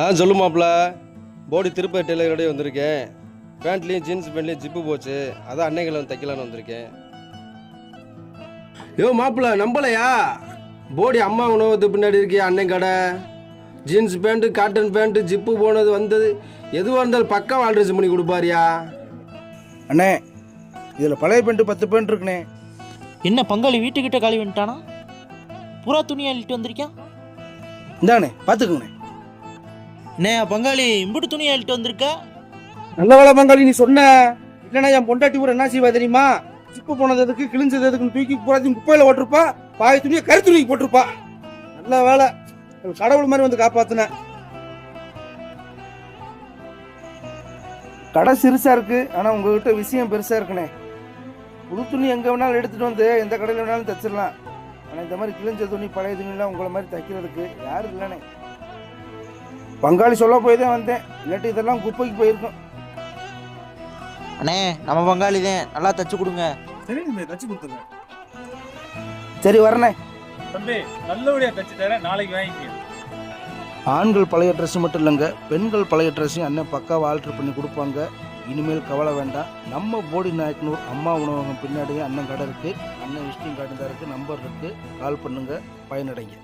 ஆ சொல்லு மாப்ள போடி திருப்பதி டெய்லர் கடையே வந்திருக்கேன். பேண்ட்லேயும் ஜீன்ஸ் பேண்ட்லேயும் ஜிப்பு போச்சு. அதான் அன்னைகளை வந்து தைக்கலான்னு வந்திருக்கேன். யோ மாப்பிள்ள நம்பலையா? போடி அம்மா உணவகத்து பின்னாடி இருக்கியா அண்ணன் கடை. Jeans pant cotton pant zip போனது வந்தது. எதுவாக இருந்தாலும் பக்கம் ஆல்ட்ரேஷன் பண்ணி கொடுப்பாரியா? அண்ணே இதில் பழைய பெயிண்ட் பத்து பெயிண்ட் இருக்குண்ணே. என்ன பங்காளி வீட்டுக்கிட்ட காலி வந்துட்டானா? புறா துணி அள்ளிட்டு வந்திருக்கான் இந்தாண்ணே பார்த்துக்குங்கண்ணே அண்ணே பங்காளி இம்புட்டு துணி அள்ளிட்டு வந்திருக்க? நல்ல வேலை பங்காளி நீ சொன்ன இல்லைன்னா என் பொண்டாட்டி ஊர் என்ன செய்வா தெரியுமா? சிப்பு போனது எதுக்கு கிழிஞ்சது எதுக்குன்னு தூக்கி பூராத்தையும் குப்பையில் ஓட்டிருப்பா பாய் துணியை கருத்து துணிக்கு போட்டிருப்பா. நல்ல வேலை கடவுள் மாதிரி வந்து காப்பாத்துன. கடை சிறுசா இருக்கு ஆனா உங்ககிட்ட விஷயம் பெருசா இருக்குண்ணே புது துணி எங்க வேணாலும் எடுத்துட்டு வந்து எந்த கடையில் வேணாலும் தைச்சிடலாம். ஆனா இந்த மாதிரி கிழிஞ்ச துணி பழைய துணிலாம் உங்களை மாதிரி தைக்கிறதுக்கு யாரும் இல்லைண்ணே பங்காளி சொல்ல போய் தான் வந்தேன். இல்லாட்டி இதெல்லாம் குப்பைக்கு போயிருக்கும். அண்ணே நம்ம பங்காளி தான். நல்லா தச்சு கொடுங்க. சரி தம்பி தச்சு கொடுத்துருங்க சரி வரண்ணே தம்பி நல்லபடியா தச்சு தரேன். நாளைக்கு வாங்கிக்க. ஆண்கள் பழைய ட்ரெஸ் மட்டும் இல்லைங்க. பெண்கள் பழைய ட்ரெஸ்ஸையும் அண்ணன் பக்காவை ஆல்ட்ரு பண்ணி கொடுப்பாங்க. இனிமேல் கவலை வேண்டாம். நம்ம போடி நாயக்கனூர் அம்மா உணவகம் பின்னாடியே அண்ணன் கடை இருக்குது அண்ணன் விசிட்டிங் கார்டு தான் இருக்குது நம்பர் இருக்குது கால் பண்ணுங்கள் பயனடைங்க.